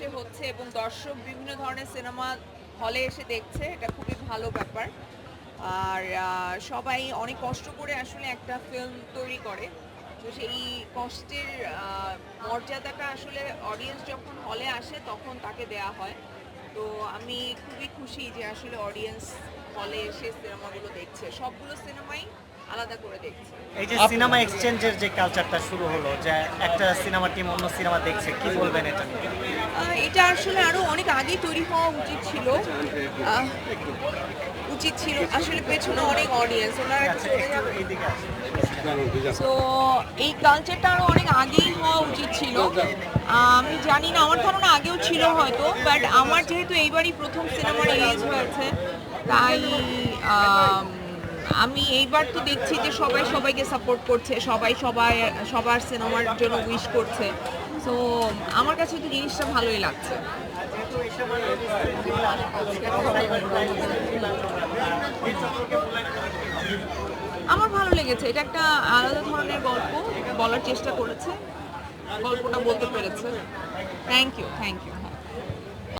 বাংলাদেশে হচ্ছে এবং দর্শক বিভিন্ন ধরনের সিনেমা হলে এসে দেখছে, এটা খুবই ভালো ব্যাপার। আর সবাই অনেক কষ্ট করে আসলে একটা ফিল্ম তৈরি করে। তো সেই কষ্টের মর্যাদাটা আসলে অডিয়েন্স যখন হলে আসে তখন তাকে দেয়া হয়। তো আমি খুবই খুশি যে আসলে অডিয়েন্স হলে এসে সিনেমাগুলো দেখছে। সবগুলো সিনেমাই আলাদা করে দেখছে। এই যে সিনেমা এক্সচেঞ্জের যে কালচারটা শুরু হলো যে একটা সিনেমা টিম অন্য সিনেমা দেখছে কি বলবেন এটা? এটা আসলে আরও অনেক আগেই তৈরি হওয়া উচিত ছিল। উচিত ছিল আসলে পেছনে অনেক অডিয়েন্স ওনারা তো এই কালচারটা আরও অনেক আগেই হওয়া উচিত ছিল। আমি জানি না আমার ধারণা আগেও ছিল হয়তো বাট আমার যেহেতু এইবারই প্রথম সিনেমা রিলিজ হয়েছে তাই আমি এইবার তো দেখছি যে সবাই সবাইকে সাপোর্ট করছে সবাই সবাই সবার সিনেমার জন্য উইশ করছে। তো আমার কাছে তো জিনিসটা ভালোই লাগছে। যেহেতু আমার ভালো লেগেছে। এটা একটা আলাদা ধরনের গল্প, বলার চেষ্টা করেছে। গল্পটা বলতে পেরেছে। Thank you thank you